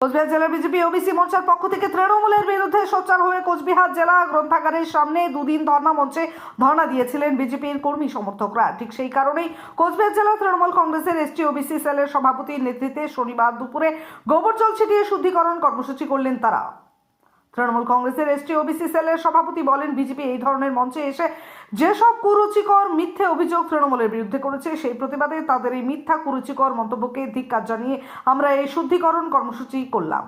কোচবিহার জেলা BJP OBC মোর্চার পক্ষ থেকে তৃণমূলের বিরুদ্ধে সোচ্চার হয়ে কোচবিহার জেলা গ্রন্থাগারের সামনে দুদিন ধর্ণা মঞ্চে ধর্ণা দিয়েছিলেন বিজেপির কর্মী সমর্থকরা। ঠিক সেই কারণেই কোচবিহার জেলা তৃণমূল কংগ্রেসের এসটি ওবিসি সেলের সভাপতির নেতৃত্বে শনিবার দুপুরে গোবর জল ছিটিয়ে শুদ্ধিকরণ কর্মসূচি করলেন তারা। তৃণমূল কংগ্রেসের এসটি ওবিসি সেলের সভাপতি বলেন, বিজেপি এই ধরনের মঞ্চে এসে যেসব কুরুচিকর মিথ্যে অভিযোগ তৃণমূলের বিরুদ্ধে করেছে, সেই প্রতিবাদে তাদের এই মিথ্যা কুরুচিকর মন্তব্যকে ধিক্কার জানিয়ে আমরা এই শুদ্ধিকরণ কর্মসূচি করলাম।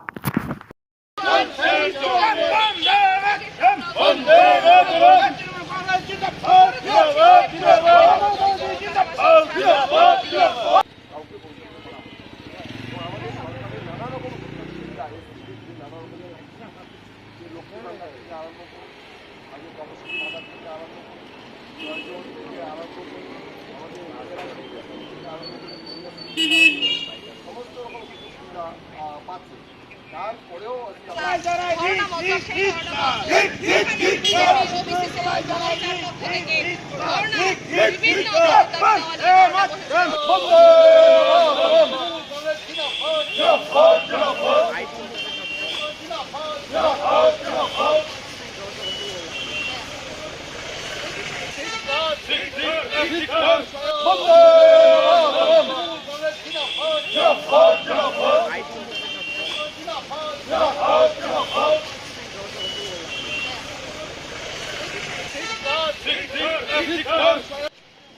পক্ষ থেকে বিভিন্ন দাবি দেওয়া নিয়ে ধর্ণা বসেছে।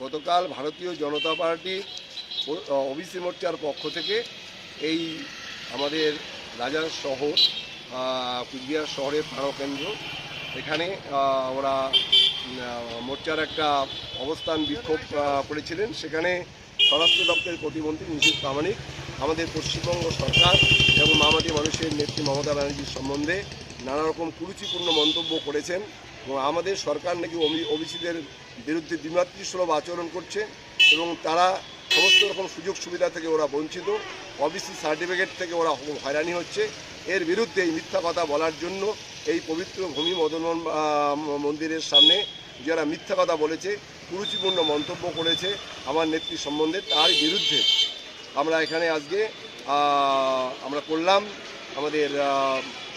গতকাল ভারতীয় জনতা পার্টি, ওবিসি মোর্চার পক্ষ থেকে এই আমাদের রাজার শহর কুচবিহার শহরের প্রাণকেন্দ্র। এখানে ওরা মোর্চার একটা অবস্থান বিক্ষোভ করেছিলেন। সেখানে স্বরাষ্ট্র দপ্তরের প্রতিমন্ত্রী নিশীত প্রামাণিক, আমাদের পশ্চিমবঙ্গ সরকার এবং মামাটি মানুষের নেত্রী মমতা ব্যানার্জির সম্বন্ধে নানা রকম কুরুচিপূর্ণ মন্তব্য করেছেন এবং আমাদের সরকার নাকি ওবিসিদের বিরুদ্ধে দ্বিমাতৃসুলভ আচরণ করছে এবং তারা সমস্ত রকম সুযোগ সুবিধা থেকে ওরা বঞ্চিত ওবিসি সার্টিফিকেট থেকে ওরা হয়রানি হচ্ছে। এর বিরুদ্ধে এই মিথ্যা কথা বলার জন্য এই পবিত্র ভূমি মদন মন্দিরের সামনে যারা মিথ্যা কথা বলেছে কুরুচিপূর্ণ মন্তব্য করেছে আমার নেত্রী সম্বন্ধে তার বিরুদ্ধে আমরা এখানে আজকে আমরা করলাম আমাদের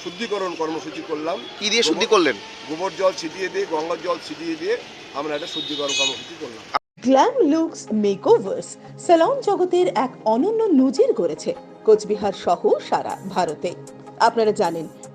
শুদ্ধিকরণ কর্মসূচি করলাম। কি দিয়ে শুদ্ধি করলেন? গোবর জল ছিটিয়ে দিয়ে গঙ্গার জল ছিটিয়ে দিয়ে আমরা একটা শুদ্ধিকরণ কর্মসূচি করলাম। গ্ল্যাম লুকস মেকওভার্স স্যালন জগতের এক অনন্য নজির গড়েছে কোচবিহার সহ সারা ভারতে। আপনারা জানেন